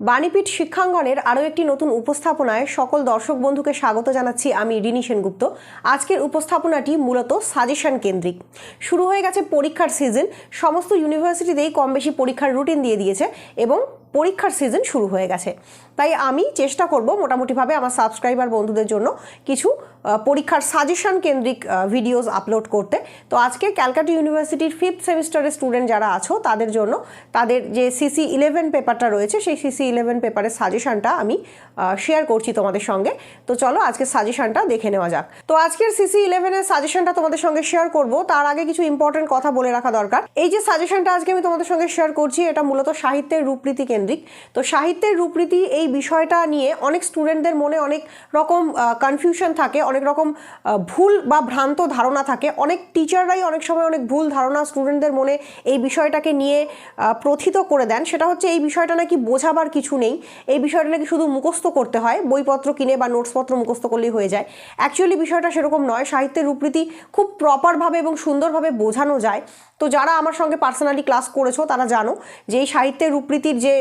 বাণীপীঠ শিক্ষাঙ্গনের আরও একটি নতুন উপস্থাপনায় সকল দর্শক বন্ধুকে স্বাগত জানাচ্ছি আমি রিনি সেনগুপ্ত। আজকের উপস্থাপনাটি মূলত সাজেশন কেন্দ্রিক। শুরু হয়ে গেছে পরীক্ষার সিজন। সমস্ত ইউনিভার্সিটিতেই কম বেশি পরীক্ষার রুটিন দিয়ে দিয়েছে এবং পরীক্ষার সিজন শুরু হয়ে গেছে। তাই আমি চেষ্টা করব মোটামুটিভাবে আমার সাবস্ক্রাইবার বন্ধুদের জন্য কিছু পরীক্ষার সাজেশন কেন্দ্রিক ভিডিওস আপলোড করতে। তো আজকে ক্যালকাটা ইউনিভার্সিটির ফিফথ সেমিস্টারের স্টুডেন্ট যারা আছো, তাদের জন্য তাদের যে সিসি ইলেভেন পেপারটা রয়েছে, সেই সিসি ইলেভেন পেপারের সাজেশনটা আমি শেয়ার করছি তোমাদের সঙ্গে। তো চলো আজকে সাজেশনটা দেখে নেওয়া যাক। তো আজকের সিসি ইলেভেনের সাজেশনটা তোমাদের সঙ্গে শেয়ার করব। তার আগে কিছু ইম্পর্টেন্ট কথা বলে রাখা দরকার। এই যে সাজেশনটা আজকে আমি তোমাদের সঙ্গে শেয়ার করছি, এটা মূলত সাহিত্যের রূপরীতি কেন্দ্রিক। তো সাহিত্যের রূপরীতি এই বিষয়টা নিয়ে অনেক স্টুডেন্টদের মনে অনেক রকম কনফিউশন থাকে, অনেক রকম ভুল বা ভ্রান্ত ধারণা থাকে। অনেক টিচাররাই অনেক সময় অনেক ভুল ধারণা স্টুডেন্টদের মনে এই বিষয়টাকে নিয়ে প্রথিত করে দেন। সেটা হচ্ছে এই বিষয়টা নাকি বোঝাবার কিছু নেই। এই বিষয়টা নাকি শুধু মুখস্থ করতে হয়, বইপত্র কিনে বা নোটসপত্র মুখস্থ করলেই হয়ে যায়। অ্যাকচুয়ালি বিষয়টা সেরকম নয়। সাহিত্যের রূপরীতি খুব প্রপারভাবে এবং সুন্দরভাবে বোঝানো যায়। তো যারা আমার সঙ্গে পার্সোনালি ক্লাস করেছ, তারা জানো যে এই সাহিত্যের রূপরীতির যে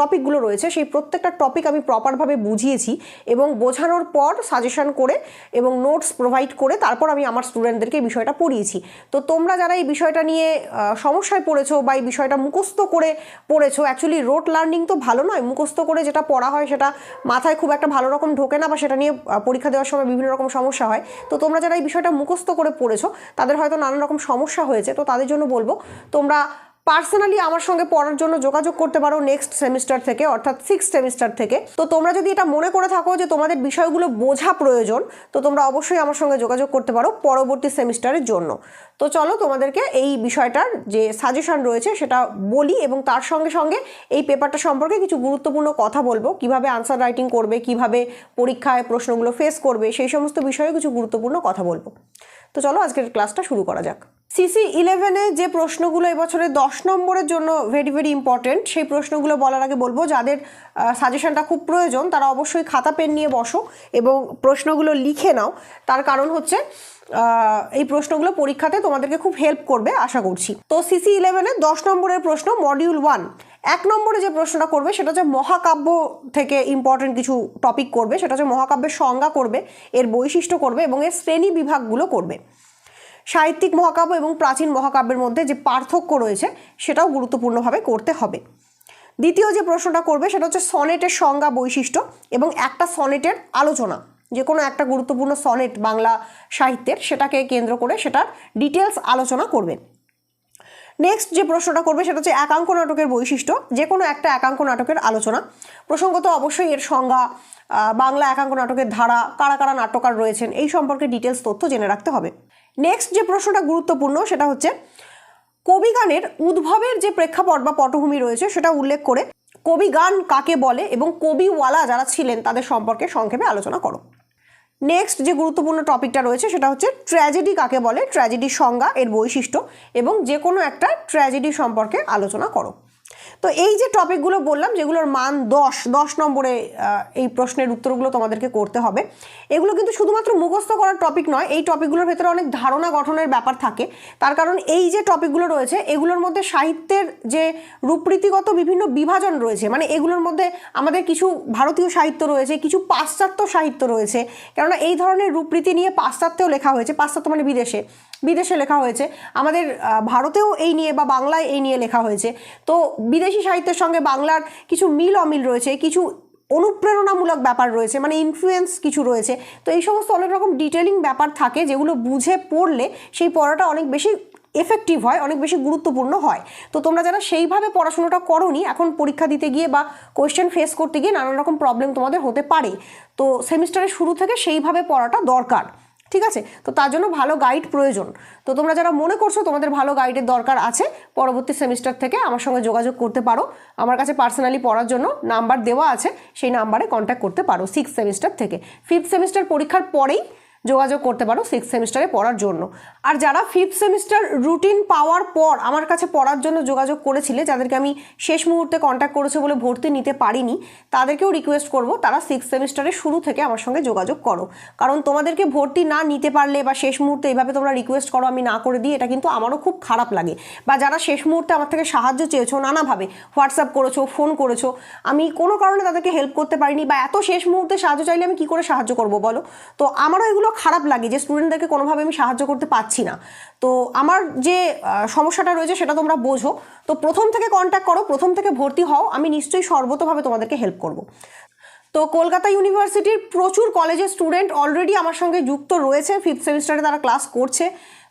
টপিকগুলো রয়েছে, সেই প্রত্যেকটা টপিক আমি প্রপারভাবে বুঝিয়েছি এবং বোঝানোর পর সাজেশন করে এবং নোটস প্রোভাইড করে তারপর আমি আমার স্টুডেন্টদেরকে এই বিষয়টা পড়িয়েছি। তো তোমরা যারা এই বিষয়টা নিয়ে সমস্যায় পড়েছো বা এই বিষয়টা মুখস্থ করে পড়েছো অ্যাকচুয়ালি রোড লার্নিং তো ভালো নয়, মুখস্থ করে যেটা পড়া হয় সেটা মাথায় খুব একটা ভালো রকম ঢোকে না বা সেটা নিয়ে পরীক্ষা দেওয়ার সময় বিভিন্ন রকম সমস্যা হয়। তো তোমরা যারা এই বিষয়টা মুখস্থ করে পড়েছো, তাদের হয়তো নানান রকম সমস্যা হয়েছে, তো তাদের জন্য বলব, তোমরা পার্সোনালি আমার সঙ্গে পড়ার জন্য যোগাযোগ করতে পারো নেক্সট সেমিস্টার থেকে, অর্থাৎ সিক্স সেমিস্টার থেকে। তো তোমরা যদি এটা মনে করে থাকো যে তোমাদের বিষয়গুলো বোঝা প্রয়োজন, তো তোমরা অবশ্যই আমার সঙ্গে যোগাযোগ করতে পারো পরবর্তী সেমিস্টারের জন্য। তো চলো তোমাদেরকে এই বিষয়টার যে সাজেশন রয়েছে সেটা বলি এবং তার সঙ্গে সঙ্গে এই পেপারটা সম্পর্কে কিছু গুরুত্বপূর্ণ কথা বলব। কীভাবে আনসার রাইটিং করবে, কীভাবে পরীক্ষায় প্রশ্নগুলো ফেস করবে, সেই সমস্ত বিষয়ে কিছু গুরুত্বপূর্ণ কথা বলব। তো চলো আজকের ক্লাসটা শুরু করা যাক। সিসি ইলেভেনে যে প্রশ্নগুলো এবছরে দশ নম্বরের জন্য ভেরি ভেরি ইম্পর্টেন্ট সেই প্রশ্নগুলো বলার আগে বলব, যাদের সাজেশনটা খুব প্রয়োজন, তারা অবশ্যই খাতা, পেন নিয়ে বসো এবং প্রশ্নগুলো লিখে নাও। তার কারণ হচ্ছে এই প্রশ্নগুলো পরীক্ষাতে তোমাদেরকে খুব হেল্প করবে, আশা করছি। তো সিসি ইলেভেনে দশ নম্বরের প্রশ্ন মডিউল ওয়ান এক নম্বরে যে প্রশ্নটা করবে, সেটা হচ্ছে মহাকাব্য থেকে ইম্পর্টেন্ট কিছু টপিক করবে, সেটা হচ্ছে মহাকাব্যের সংজ্ঞা করবে, এর বৈশিষ্ট্য করবে এবং এর শ্রেণি বিভাগগুলো করবে। সাহিত্যিক মহাকাব্য এবং প্রাচীন মহাকাব্যের মধ্যে যে পার্থক্য রয়েছে, সেটাও গুরুত্বপূর্ণভাবে করতে হবে। দ্বিতীয় যে প্রশ্নটা করবে, সেটা হচ্ছে সনেটের সংজ্ঞা বৈশিষ্ট্য এবং একটা সনেটের আলোচনা। যে কোনো একটা গুরুত্বপূর্ণ সনেট বাংলা সাহিত্যের, সেটাকে কেন্দ্র করে সেটার ডিটেলস আলোচনা করবে নেক্সট যে প্রশ্নটা করবে, সেটা হচ্ছে একাঙ্ক নাটকের বৈশিষ্ট্য। যে কোনো একটা একাঙ্ক নাটকের আলোচনা। প্রসঙ্গত অবশ্যই এর সংজ্ঞা বাংলা একাঙ্ক নাটকের ধারা, কারা কারা নাট্যকার রয়েছেন, এই সম্পর্কে ডিটেলস তথ্য জেনে রাখতে হবে। নেক্সট যে প্রশ্নটা গুরুত্বপূর্ণ, সেটা হচ্ছে কবিগানের উদ্ভবের যে প্রেক্ষাপট বা পটভূমি রয়েছে, সেটা উল্লেখ করে কবিগান কাকে বলে এবং কবিওয়ালা যারা ছিলেন, তাদের সম্পর্কে সংক্ষেপে আলোচনা করো। নেক্সট যে গুরুত্বপূর্ণ টপিকটা রয়েছে, সেটা হচ্ছে, ট্র্যাজেডি কাকে বলে? ট্র্যাজেডির সংজ্ঞা এর বৈশিষ্ট্য এবং যে কোনো একটা ট্র্যাজেডি সম্পর্কে আলোচনা করো। তো এই যে টপিকগুলো বললাম, যেগুলোর মান দশ দশ নম্বরে এই প্রশ্নের উত্তরগুলো তোমাদেরকে করতে হবে, এগুলো কিন্তু শুধুমাত্র মুখস্থ করার টপিক নয়, এই টপিকগুলোর ভেতরে অনেক ধারণা গঠনের ব্যাপার থাকে। তার কারণ এই যে টপিকগুলো রয়েছে, এগুলোর মধ্যে সাহিত্যের যে রূপরীতিগত বিভিন্ন বিভাজন রয়েছে মানে এগুলোর মধ্যে আমাদের কিছু ভারতীয় সাহিত্য রয়েছে, কিছু পাশ্চাত্য সাহিত্য রয়েছে, কেননা এই ধরনের রূপরীতি নিয়ে পাশ্চাত্যেও লেখা হয়েছে, পাশ্চাত্য মানে বিদেশে। বিদেশে লেখা হয়েছে। আমাদের ভারতেও এই নিয়ে বা বাংলায় এই নিয়ে লেখা হয়েছে। তো বিদেশি সাহিত্যের সঙ্গে বাংলার কিছু মিল অমিল রয়েছে, কিছু অনুপ্রেরণামূলক ব্যাপার রয়েছে মানে ইনফ্লুয়েন্স কিছু রয়েছে। তো এই সমস্ত অনেক রকম ডিটেলিং ব্যাপার থাকে যেগুলো বুঝে পড়লে সেই পড়াটা অনেক বেশি এফেক্টিভ হয়, অনেক বেশি গুরুত্বপূর্ণ হয়। তো তোমরা যারা সেইভাবে পড়াশোনাটা করনি, এখন পরীক্ষা দিতে গিয়ে বা কোয়েশ্চেন ফেস করতে গিয়ে নানান রকম প্রবলেম তোমাদের হতে পারে। তো সেমিস্টারের শুরু থেকে সেইভাবে পড়াটা দরকার। ঠিক আছে? তো তার জন্য ভালো গাইড প্রয়োজন। তো তোমরা যারা মনে করছ তোমাদের ভালো গাইডের দরকার আছে, পরবর্তী সেমিস্টার থেকে আমার সঙ্গে যোগাযোগ করতে পারো। আমার কাছে পার্সোনালি পড়ার জন্য নাম্বার দেওয়া আছে, সেই নাম্বারে কন্ট্যাক্ট করতে পারো সিক্স সেমিস্টার থেকে। ফিফথ সেমিস্টার পরীক্ষার পরেই যোগাযোগ করতে পারো সিক্স সেমিস্টারে পড়ার জন্য। আর যারা ফিফথ সেমিস্টার রুটিন পাওয়ার পর আমার কাছে পড়ার জন্য যোগাযোগ করেছিলে, যাদেরকে আমি শেষ মুহূর্তে কন্ট্যাক্ট করেছে বলে ভর্তি নিতে পারিনি, তাদেরকেও রিকোয়েস্ট করব, তারা সিক্স সেমিস্টারের শুরু থেকে আমার সঙ্গে যোগাযোগ করো। কারণ তোমাদেরকে ভর্তি না নিতে পারলে বা শেষ মুহূর্তে এইভাবে তোমরা রিকোয়েস্ট করো আমি না করে দিই, এটা কিন্তু আমারও খুব খারাপ লাগে। বা যারা শেষ মুহূর্তে আমার থেকে সাহায্য চেয়েছো, নানাভাবে হোয়াটসঅ্যাপ করেছ, ফোন করেছ, আমি কোনো কারণে তাদেরকে হেল্প করতে পারিনি বা এত শেষ মুহূর্তে সাহায্য চাইলে আমি কী করে সাহায্য করব বলো? তো আমারও এগুলো খারাপ লাগে যে স্টুডেন্টদেরকে কোনোভাবে আমি সাহায্য করতে পারছি না। তো আমার যে সমস্যাটা রয়েছে সেটা তোমরা বোঝো। তো প্রথম থেকে কন্ট্যাক্ট করো, প্রথম থেকে ভর্তি হও, আমি নিশ্চয়ই সর্বতভাবে তোমাদেরকে হেল্প করব। তো কলকাতা ইউনিভার্সিটির প্রচুর কলেজের স্টুডেন্ট অলরেডি আমার সঙ্গে যুক্ত রয়েছে ফিফথ সেমিস্টারে তারা ক্লাস করছে।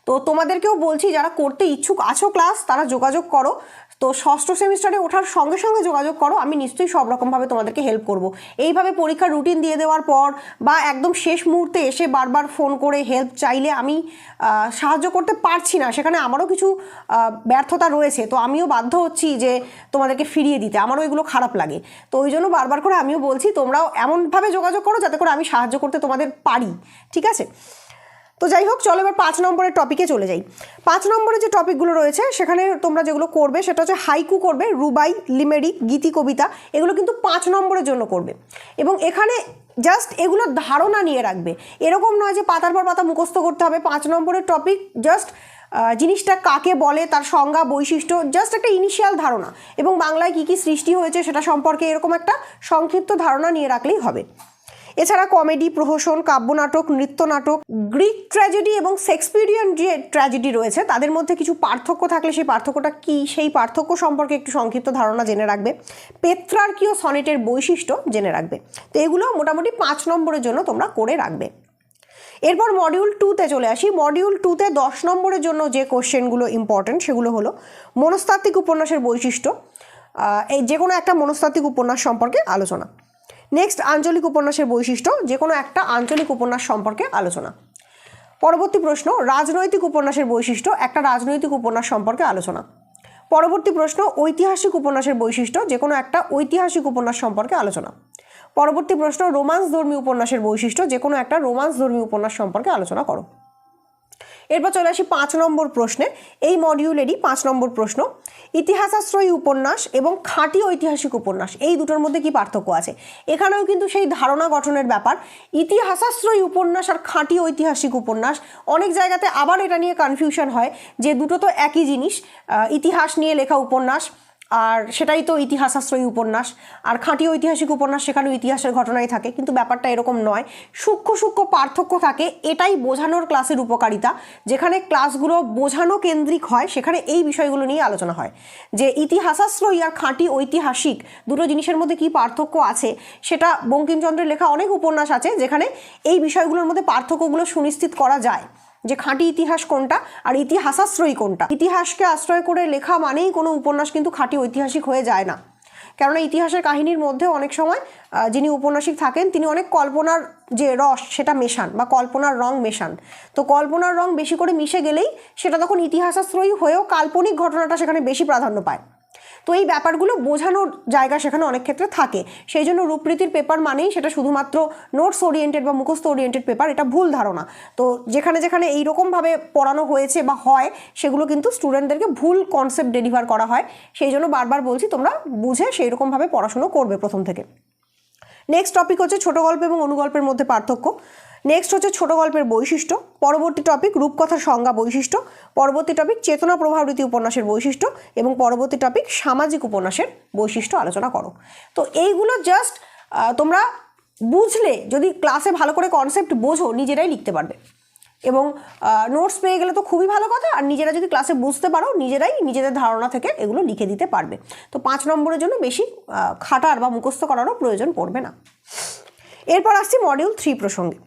তো তোমাদেরকেও বলছি, যারা করতে ইচ্ছুক আছো ক্লাস তারা যোগাযোগ করো। তো ষষ্ঠ সেমিস্টারে ওঠার সঙ্গে সঙ্গে যোগাযোগ করো, আমি নিশ্চয়ই সব রকমভাবে তোমাদেরকে হেল্প করব। এইভাবে পরীক্ষার রুটিন দিয়ে দেওয়ার পর বা একদম শেষ মুহূর্তে এসে বারবার ফোন করে হেল্প চাইলে আমি সাহায্য করতে পারছি না। সেখানে আমারও কিছু ব্যর্থতা রয়েছে। তো আমিও বাধ্য হচ্ছি যে তোমাদেরকে ফিরিয়ে দিতে। আমারও এগুলো খারাপ লাগে। তো ওই জন্য বারবার করে আমিও বলছি, তোমরাও এমনভাবে যোগাযোগ করো যাতে করে আমি সাহায্য করতে তোমাদের পারি। ঠিক আছে? তো যাই হোক, চলো এবার পাঁচ নম্বরের টপিকে চলে যাই। পাঁচ নম্বরে যে টপিকগুলো রয়েছে, সেখানে তোমরা যেগুলো করবে, সেটা হচ্ছে হাইকু করবে, রুবাই লিমেরিক গীতি, কবিতা, এগুলো কিন্তু পাঁচ নম্বরের জন্য করবে। এবং এখানে জাস্ট এগুলো ধারণা নিয়ে রাখবে। এরকম নয় যে পাতার পর পাতা মুখস্থ করতে হবে। পাঁচ নম্বরের টপিক জাস্ট জিনিসটা কাকে বলে, তার সংজ্ঞা, বৈশিষ্ট্য জাস্ট একটা ইনিশিয়াল ধারণা। এবং বাংলায় কী কী সৃষ্টি হয়েছে, সেটা সম্পর্কে এরকম একটা সংক্ষিপ্ত ধারণা নিয়ে রাখলেই হবে। এছাড়া কমেডি, প্রহসন, কাব্যনাটক, নৃত্যনাটক, গ্রিক ট্র্যাজেডি এবং শেক্সপিরিয়ান যে ট্র্যাজেডি রয়েছে, তাদের মধ্যে কিছু পার্থক্য থাকলে সেই পার্থক্যটা কী? সেই পার্থক্য সম্পর্কে একটু সংক্ষিপ্ত ধারণা জেনে রাখবে। পেত্রার্কীয় সনেটের বৈশিষ্ট্য জেনে রাখবে। তো এগুলো মোটামুটি পাঁচ নম্বরের জন্য তোমরা করে রাখবে। এরপর মডিউল টুতে চলে আসি। মডিউল টুতে দশ নম্বরের জন্য যে কোশ্চেনগুলো ইম্পর্টেন্ট সেগুলো হলো মনস্তাত্ত্বিক উপন্যাসের বৈশিষ্ট্য এই যে কোনো একটা মনস্তাত্ত্বিক উপন্যাস সম্পর্কে আলোচনা। নেক্সট আঞ্চলিক উপন্যাসের বৈশিষ্ট্য যে কোনো একটা আঞ্চলিক উপন্যাস সম্পর্কে আলোচনা। পরবর্তী প্রশ্ন, রাজনৈতিক উপন্যাসের বৈশিষ্ট্য, একটা রাজনৈতিক উপন্যাস সম্পর্কে আলোচনা। পরবর্তী প্রশ্ন, ঐতিহাসিক উপন্যাসের বৈশিষ্ট্য যে কোনো একটা ঐতিহাসিক উপন্যাস সম্পর্কে আলোচনা। পরবর্তী প্রশ্ন রোমান্স ধর্মী উপন্যাসের বৈশিষ্ট্য যে কোনো একটা রোমান্স ধর্মী উপন্যাস সম্পর্কে আলোচনা করো। এরপর চলে আসি পাঁচ নম্বর প্রশ্নে। এই মডিউলেরই পাঁচ নম্বর প্রশ্ন। ইতিহাসাশ্রয়ী উপন্যাস এবং খাঁটি ঐতিহাসিক উপন্যাস, এই দুটোর মধ্যে কি পার্থক্য আছে? এখানেও কিন্তু সেই ধারণা গঠনের ব্যাপার। ইতিহাসাশ্রয়ী উপন্যাস আর খাঁটি ঐতিহাসিক উপন্যাস, অনেক জায়গাতে আবার এটা নিয়ে কনফিউশন হয় যে দুটো তো একই জিনিস ইতিহাস নিয়ে লেখা উপন্যাস আর সেটাই তো ইতিহাসাশ্রয়ী উপন্যাস। আর খাঁটি ঐতিহাসিক উপন্যাস সেখানেও ইতিহাসের ঘটনাই থাকে, কিন্তু ব্যাপারটা এরকম নয়। সূক্ষ্ম সূক্ষ্ম পার্থক্য থাকে, এটাই বোঝানোর ক্লাসের উপকারিতা, যেখানে ক্লাসগুলো বোঝানো কেন্দ্রিক হয়, সেখানে এই বিষয়গুলো নিয়ে আলোচনা হয়। যে ইতিহাসাশ্রয়ী আর খাঁটি ঐতিহাসিক দুটো জিনিসের মধ্যে কি পার্থক্য আছে, সেটা বঙ্কিমচন্দ্রের লেখা অনেক উপন্যাস আছে, যেখানে এই বিষয়গুলোর মধ্যে পার্থক্যগুলো সুনিশ্চিত করা যায়। যে খাঁটি ইতিহাস কোনটা আর ইতিহাসাশ্রয়ী কোনটা? ইতিহাসকে আশ্রয় করে লেখা মানেই কোনো উপন্যাস কিন্তু খাঁটি ঐতিহাসিক হয়ে যায় না। কেননা ইতিহাসের কাহিনীর মধ্যে অনেক সময় যিনি উপন্যাসিক থাকেন, তিনি অনেক কল্পনার যে রস, সেটা মেশান বা কল্পনার রং মেশান। তো কল্পনার রং বেশি করে মিশে গেলেই সেটা তখন ইতিহাসাশ্রয়ী হয়েও কাল্পনিক ঘটনাটা সেখানে বেশি প্রাধান্য পায়। তো এই ব্যাপারগুলো বোঝানোর জায়গা সেখানে অনেক ক্ষেত্রে থাকে। সেই জন্য রূপরীতির পেপার মানেই সেটা শুধুমাত্র নোটস ওরিয়েন্টেড বা মুখস্থ ওরিয়েন্টেড পেপার এটা ভুল ধারণা। তো যেখানে যেখানে এই রকমভাবে পড়ানো হয়েছে বা হয়, সেগুলো কিন্তু স্টুডেন্টদেরকে ভুল কনসেপ্ট ডেলিভার করা হয়। সেই জন্য বারবার বলছি, তোমরা বুঝে সেই রকমভাবে পড়াশুনো করবে প্রথম থেকে। নেক্সট টপিক হচ্ছে ছোট গল্প এবং অনুগল্পের মধ্যে পার্থক্য। নেক্সট হচ্ছে ছোট গল্পের বৈশিষ্ট্য। পরবর্তী টপিক রূপকথার সংজ্ঞা বৈশিষ্ট্য। পরবর্তী টপিক চেতনা প্রভাবৃতি উপন্যাসের বৈশিষ্ট্য এবং পরবর্তী টপিক সামাজিক উপন্যাসের বৈশিষ্ট্য আলোচনা করো। তো এইগুলো জাস্ট তোমরা বুঝলে, যদি ক্লাসে ভালো করে কনসেপ্ট বোঝো, নিজেরাই লিখতে পারবে। এবং নোটস পেয়ে গেলে তো খুবই ভালো কথা, আর নিজেরা যদি ক্লাসে বুঝতে পারো, নিজেরাই নিজেদের ধারণা থেকে এগুলো লিখে দিতে পারবে। তো পাঁচ নম্বরের জন্য বেশি খাটার বা মুখস্থ করারও প্রয়োজন পড়বে না। এরপর আসছি মডিউল থ্রি প্রসঙ্গে।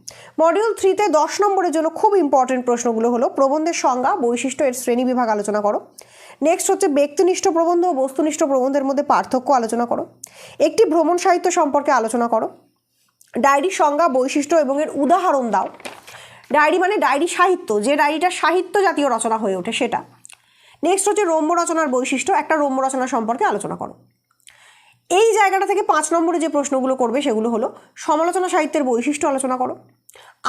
মডিউল থ্রিতে দশ নম্বরের জন্য খুব ইম্পর্টেন্ট প্রশ্নগুলো হলো, প্রবন্ধের সংজ্ঞা, বৈশিষ্ট্য এর শ্রেণি বিভাগ আলোচনা করো। নেক্সট হচ্ছে ব্যক্তিনিষ্ঠ প্রবন্ধ ও বস্তুনিষ্ঠ প্রবন্ধের মধ্যে পার্থক্য আলোচনা করো। একটি ভ্রমণ সাহিত্য সম্পর্কে আলোচনা করো। ডায়েরি সংজ্ঞা, বৈশিষ্ট্য এবং এর উদাহরণ দাও। ডায়েরি মানে ডায়েরি সাহিত্য, যে ডায়েরিটা সাহিত্য জাতীয় রচনা হয়ে ওঠে সেটা। নেক্সট হচ্ছে রম্য রচনার বৈশিষ্ট্য, একটা রম্য রচনা সম্পর্কে আলোচনা করো। এই জায়গাটা থেকে পাঁচ নম্বরে যে প্রশ্নগুলো করবে সেগুলো হলো, সমালোচনা সাহিত্যের বৈশিষ্ট্য আলোচনা করো।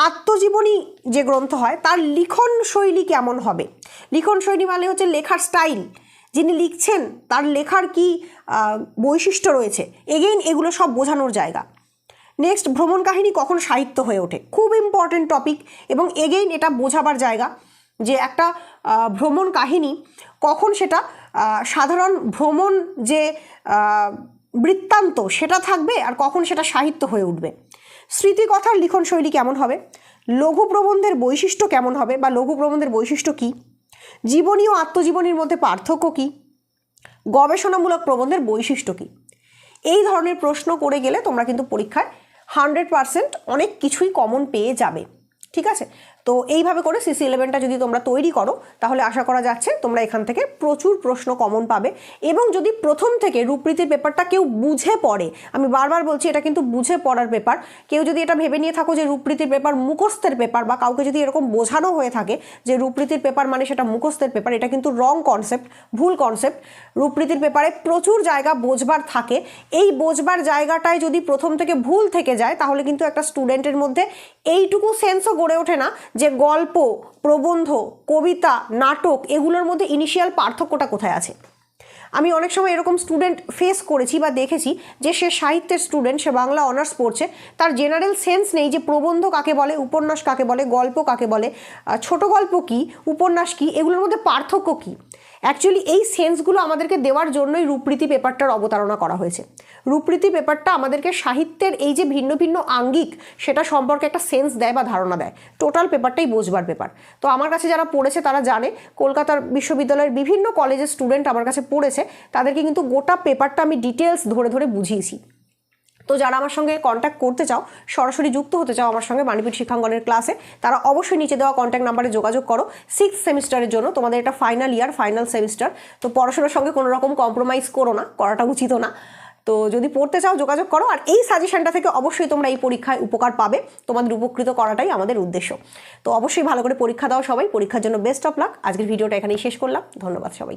আত্মজীবনী যে গ্রন্থ হয়, তার লিখন শৈলী কেমন হবে? লিখন শৈলী মানে হচ্ছে লেখার স্টাইল। যিনি লিখছেন, তার লেখার কি বৈশিষ্ট্য রয়েছে? এগেইন এগুলো সব বোঝানোর জায়গা। নেক্সট, ভ্রমণ কাহিনী কখন সাহিত্য হয়ে ওঠে? খুব ইম্পর্টেন্ট টপিক এবং এগেইন এটা বোঝাবার জায়গা যে একটা ভ্রমণ কাহিনী কখন সেটা সাধারণ ভ্রমণ যে বৃত্তান্ত, সেটা থাকবে আর কখন সেটা সাহিত্য হয়ে উঠবে। স্মৃতিকথার লিখন শৈলী কেমন হবে? লঘু প্রবন্ধের বৈশিষ্ট্য কেমন হবে বা লঘু প্রবন্ধের বৈশিষ্ট্য কী? জীবনী ও আত্মজীবনীর মধ্যে পার্থক্য কী? গবেষণামূলক প্রবন্ধের বৈশিষ্ট্য কী? এই ধরনের প্রশ্ন করে গেলে তোমরা কিন্তু পরীক্ষায় হান্ড্রেড পারসেন্ট অনেক কিছুই কমন পেয়ে যাবে। ঠিক আছে? তো এইভাবে করে সিসি ইলেভেনটা যদি তোমরা তৈরি করো, তাহলে আশা করা যাচ্ছে তোমরা এখান থেকে প্রচুর প্রশ্ন কমন পাবে। এবং যদি প্রথম থেকে রূপরীতির পেপারটা কেউ বুঝে পড়ে, আমি বারবার বলছি এটা কিন্তু বুঝে পড়ার পেপার কেউ যদি এটা ভেবে নিয়ে থাকো যে রূপরীতির পেপার মুখস্থের পেপার বা কাউকে যদি এরকম বোঝানো হয়ে থাকে যে রূপরীতির পেপার মানে সেটা মুখস্থের পেপার এটা কিন্তু রং কনসেপ্ট ভুল কনসেপ্ট রূপরীতির পেপারে প্রচুর জায়গা বোঝবার থাকে। এই বোঝবার জায়গাটায় যদি প্রথম থেকে ভুল থেকে যায়, তাহলে কিন্তু একটা স্টুডেন্টের মধ্যে এইটুকু সেন্সও গড়ে ওঠে না যে গল্প, প্রবন্ধ, কবিতা, নাটক এগুলোর মধ্যে ইনিশিয়াল পার্থক্যটা কোথায় আছে? আমি অনেক সময় এরকম স্টুডেন্ট ফেস করেছি বা দেখেছি যে সে সাহিত্যের স্টুডেন্ট সে বাংলা অনার্স পড়ছে, তার জেনারেল সেন্স নেই যে প্রবন্ধ কাকে বলে, উপন্যাস কাকে বলে, গল্প কাকে বলে ছোট গল্প কি, উপন্যাস কি, এগুলোর মধ্যে পার্থক্য কি? অ্যাকচুয়ালি এই সেন্সগুলো আমাদেরকে দেওয়ার জন্যই রূপরীতি পেপারটার অবতারণা করা হয়েছে। রূপরীতি পেপারটা আমাদেরকে সাহিত্যের এই যে ভিন্ন ভিন্ন আঙ্গিক, সেটা সম্পর্কে একটা সেন্স দেয় বা ধারণা দেয়। টোটাল পেপারটাই বোঝবার পেপার। তো আমার কাছে যারা পড়েছে, তারা জানে, কলকাতার বিশ্ববিদ্যালয়ের বিভিন্ন কলেজের স্টুডেন্ট আমার কাছে পড়েছে, তাদেরকে কিন্তু গোটা পেপারটা আমি ডিটেলস ধরে ধরে বুঝিয়েছি। তো যারা আমার সঙ্গে কন্ট্যাক্ট করতে চাও, সরাসরি যুক্ত হতে চাও আমার সঙ্গে বাণীপীঠ শিক্ষাঙ্গনের ক্লাসে তারা অবশ্যই নিচে দেওয়া কন্ট্যাক্ট নাম্বারে যোগাযোগ করো। সিক্স সেমিস্টারের জন্য তোমাদের এটা ফাইনাল ইয়ার ফাইনাল সেমিস্টার তো পড়াশোনার সঙ্গে কোনো রকম কম্প্রোমাইজ করো না, করাটা উচিত না। তো যদি পড়তে চাও যোগাযোগ করো, আর এই সাজেশনটা থেকে অবশ্যই তোমরা এই পরীক্ষায় উপকার পাবে। তোমাদের উপকৃত করাটাই আমাদের উদ্দেশ্য। তো অবশ্যই ভালো করে পরীক্ষা দাও সবাই, পরীক্ষার জন্য বেস্ট অফ লাক আজকের ভিডিওটা এখানেই শেষ করলাম। ধন্যবাদ সবাই